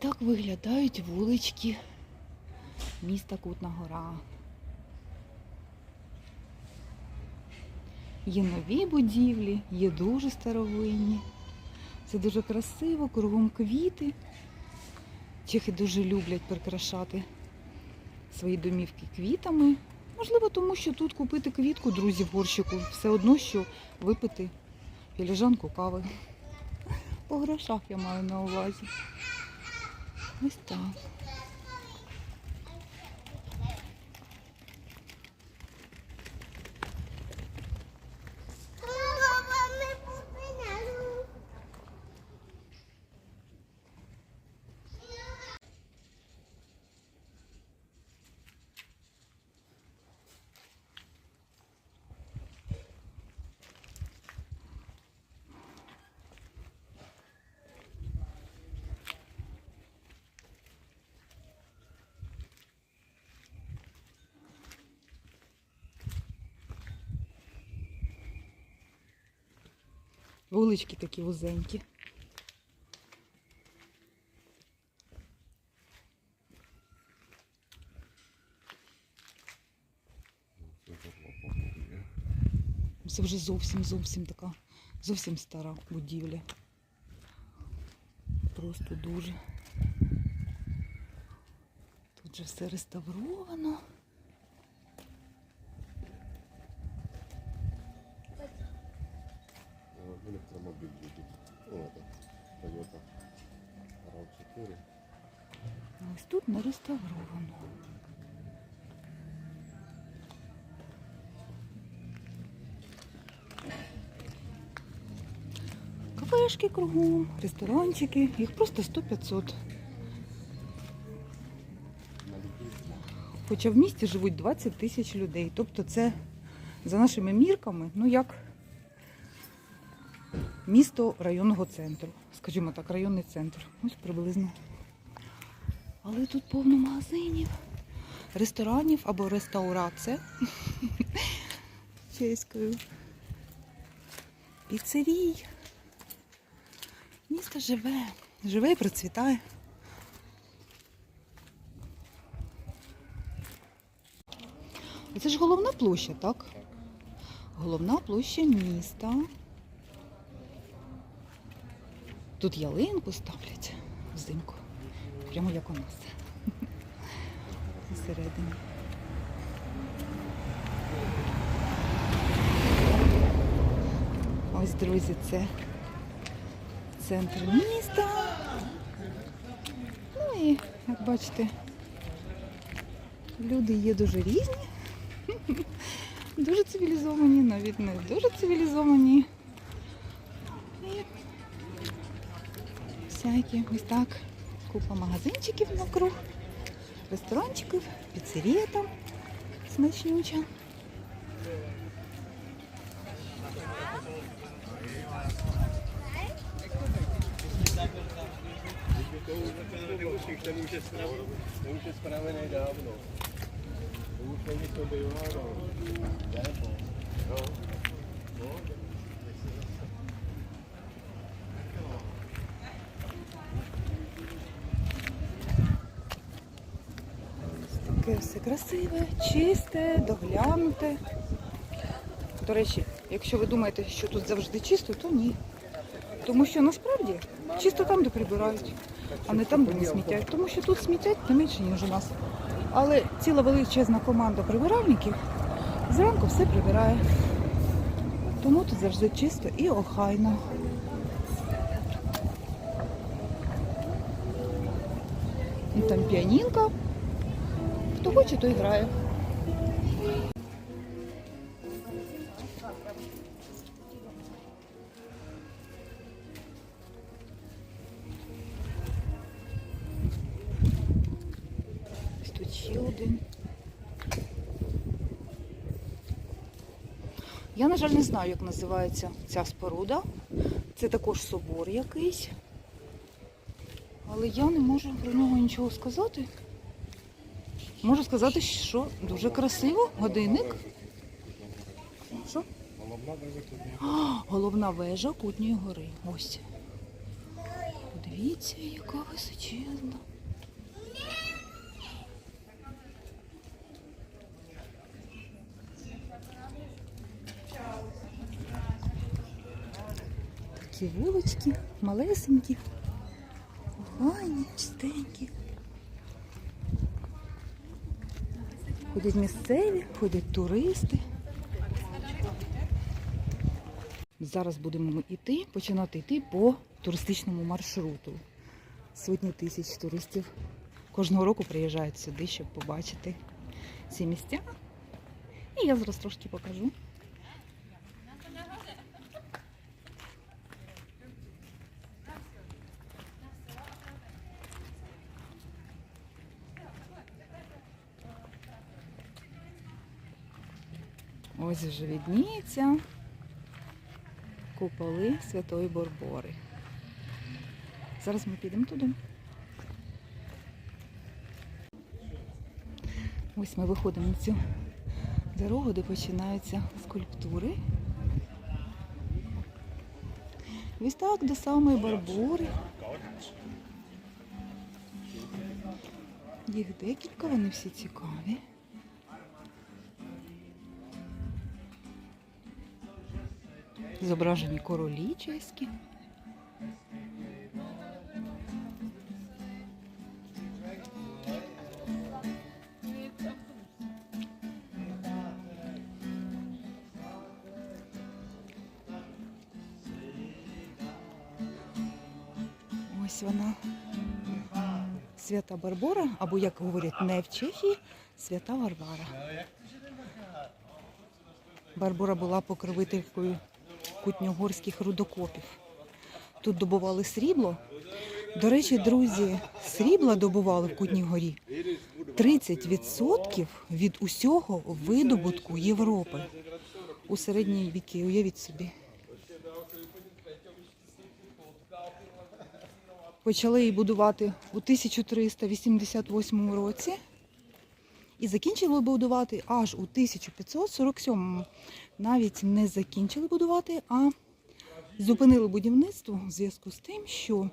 так виглядають вулички міста Кутна Гора. Є нові будівлі, є дуже старовинні. Це дуже красиво, кругом квіти. Чехи дуже люблять прикрашати свої домівки квітами. Можливо, тому що тут купити квітку, друзі, в горщику, все одно, що випити філіжанку кави. По грошах я маю на увазі. Ось так. Вулички такі вузенькі. Це вже зовсім зовсім така, зовсім стара будівля. Просто дуже. Тут же все реставровано. Электромобиль едет. Ну, это Toyota RAV4. А ось тут не реставровано. Кафешки кругом, ресторанчики, їх просто 100-500. Хоча в місті живуть 20 тисяч людей. Тобто це за нашими мірками, ну як місто районного центру. Скажімо так, районний центр. Ось приблизно. Але тут повно магазинів, ресторанів або реставрація чеською. Піцерій. Місто живе, живе і процвітає. Це ж головна площа, так? Головна площа міста. Тут ялинку ставлять взимку. Прямо як у нас. Всередині. Ось, друзі, це центр міста. Ну і, як бачите, люди є дуже різні. Дуже цивілізовані, навіть не дуже цивілізовані. Всякі ось так. Купа магазинчиків навкруг, ресторанчиків, піцерія там смачнюча. To все красиве, чисте, доглянуте. До речі, якщо ви думаєте, що тут завжди чисто, то ні. Тому що насправді чисто там, де прибирають, а не там, де не смітять. Тому що тут смітять не менше, ніж у нас. Але ціла величезна команда прибиральників зранку все прибирає. Тому тут завжди чисто і охайно. І там піанінка. Хто хоче, той грає. Ось тут ще один. Я, на жаль, не знаю, як називається ця споруда. Це також собор якийсь. Але я не можу про нього нічого сказати. Можу сказати, що дуже красиво. Годинник. Що? Головна вежа тут. А, головна вежа Кутньої гори. Ось. Дивіться, яка височезна. Такі вулички, малесенькі, охайні, чистенькі. Ходять місцеві, ходять туристи. Зараз будемо ми йти, починати йти по туристичному маршруту. Сотні тисяч туристів кожного року приїжджають сюди, щоб побачити ці місця. І я зараз трошки покажу. Ось вже відніється куполи Святої Барбори. Зараз ми підемо туди. Ось ми виходимо на цю дорогу, де починаються скульптури. Ось так до самої Барбори. Їх декілька, вони всі цікаві. Зображені королі чеські. Ось вона. Свята Барбара, або як говорять не в Чехії, свята Варвара. Барбара була покровителькою кутньогорських рудокопів. Тут добували срібло. До речі, друзі, срібла добували в Кутній горі 30% від усього видобутку Європи у середні віки. Уявіть собі. Почали її будувати у 1388 році і закінчили будувати аж у 1547-му. навіть не закінчили будувати, а зупинили будівництво в зв'язку з тим, що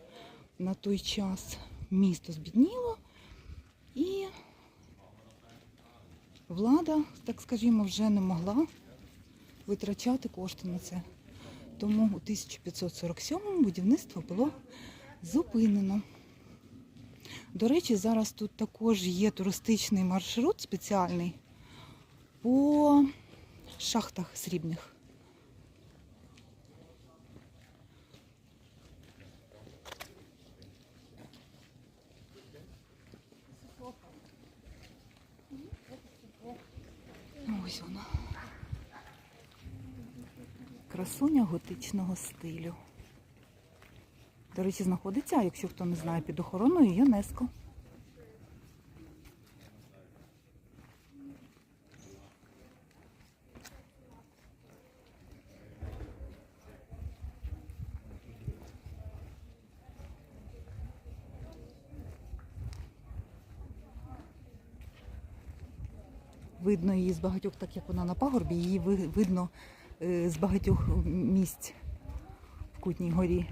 на той час місто збідніло і влада, так скажімо, вже не могла витрачати кошти на це. Тому у 1547-му будівництво було зупинено. До речі, зараз тут також є туристичний маршрут спеціальний по шахтах срібних. Ось вона. Красуня готичного стилю. До речі, знаходиться, якщо хто не знає, під охороною ЮНЕСКО. Видно її з багатьох, так як вона на пагорбі, її ви- видно е, з багатьох місць в Кутній горі.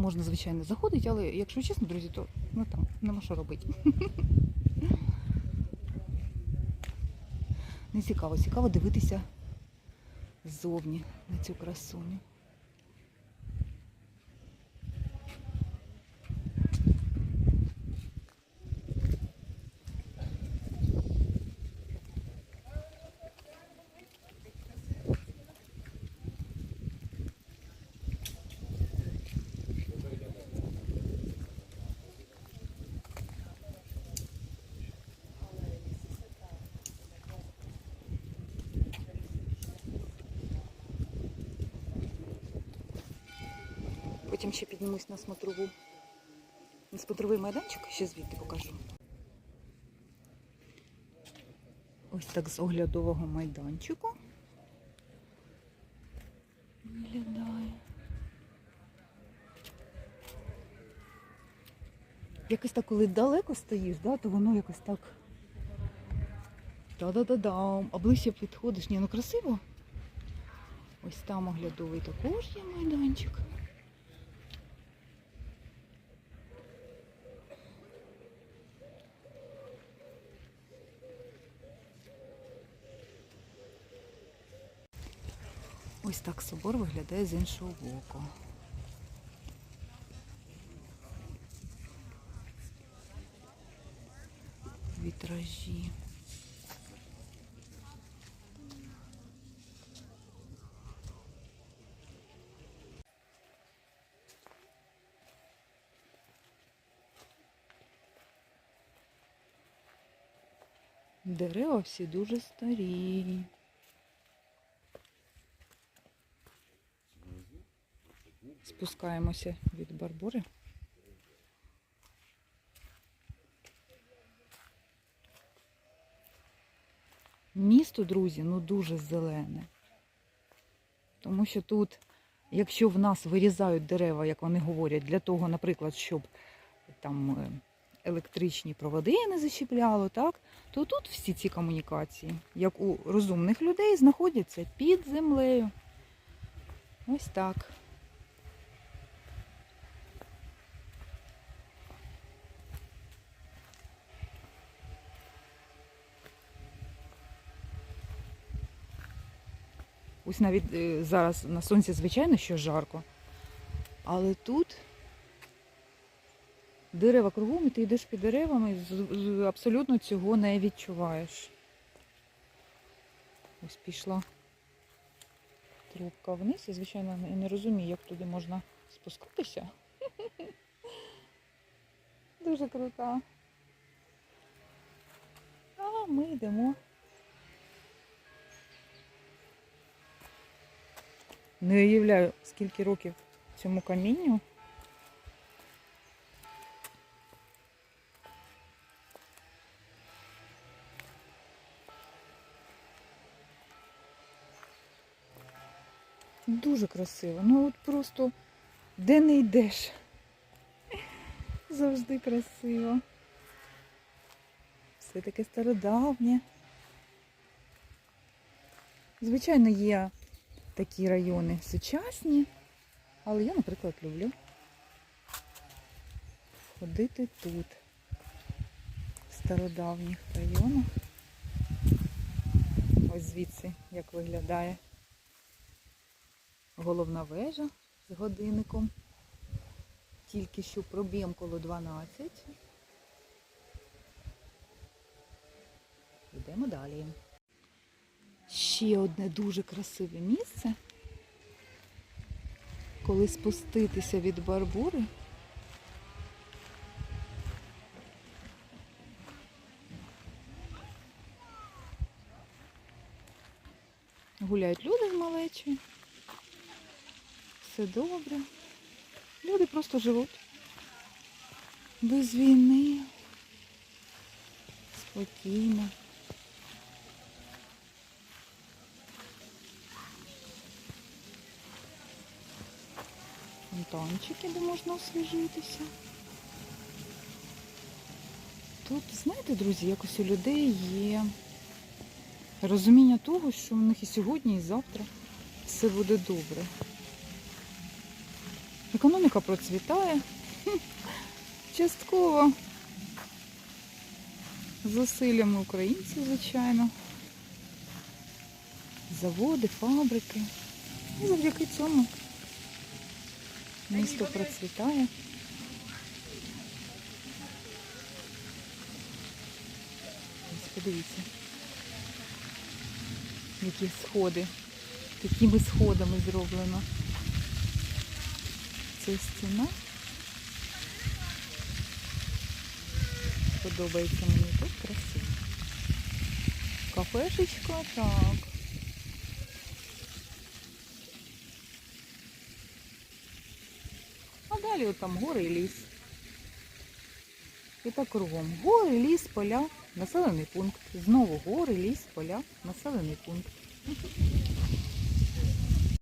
Можна, звичайно, заходити, але якщо чесно, друзі, то ну там нема що робити. Не цікаво, цікаво дивитися ззовні на цю красуню. Потім ще піднімусь на смотрову. На смотровий майданчик, ще звідти покажу. Ось так з оглядового майданчику. Виглядає. Якось так, коли далеко стоїш, да, то воно якось так. Та-да-да-дам. А ближче підходиш. Ні, ну красиво. Ось там оглядовий також є майданчик. Ось так собор виглядає з іншого боку. Вітражі. Дерева всі дуже старі. Спускаємося від Барбори. Місто, друзі, ну дуже зелене. Тому що тут, якщо в нас вирізають дерева, як вони говорять, для того, наприклад, щоб там е, електричні проводи не защіпляло, так, то тут всі ці комунікації, як у розумних людей, знаходяться під землею. Ось так. Ось навіть е, зараз на сонці, звичайно, що жарко. Але тут дерева кругом, і ти йдеш під деревами, і абсолютно цього не відчуваєш. Ось пішла трубка вниз. Я, звичайно, не- не розумію, як туди можна спускатися. Дуже крута. А ми йдемо. Не уявляю, скільки років цьому камінню. Дуже красиво. Ну от просто де не йдеш. Завжди красиво. Все таке стародавнє. Звичайно, є такі райони сучасні, але я, наприклад, люблю ходити тут, в стародавніх районах. Ось звідси, як виглядає головна вежа з годинником. Тільки що проб'єм коло 12. Йдемо далі. Ще одне дуже красиве місце. Коли спуститися від Барбури. Гуляють люди з малечі. Все добре. Люди просто живуть. Без війни. Спокійно. Фонтанчики, де можна освіжитися. Тут, знаєте, друзі, якось у людей є розуміння того, що в них і сьогодні, і завтра все буде добре. Економіка процвітає. Частково зусиллями українців, звичайно. Заводи, фабрики. І завдяки цьому місто процвітає. Ось подивіться, які сходи, такими сходами зроблено. Це стіна. Подобається мені тут красиво. Кафешечка, так. А далі от там гори і ліс. І так кругом. Гори, ліс, поля. населений пункт. Знову гори, ліс, поля, населений пункт.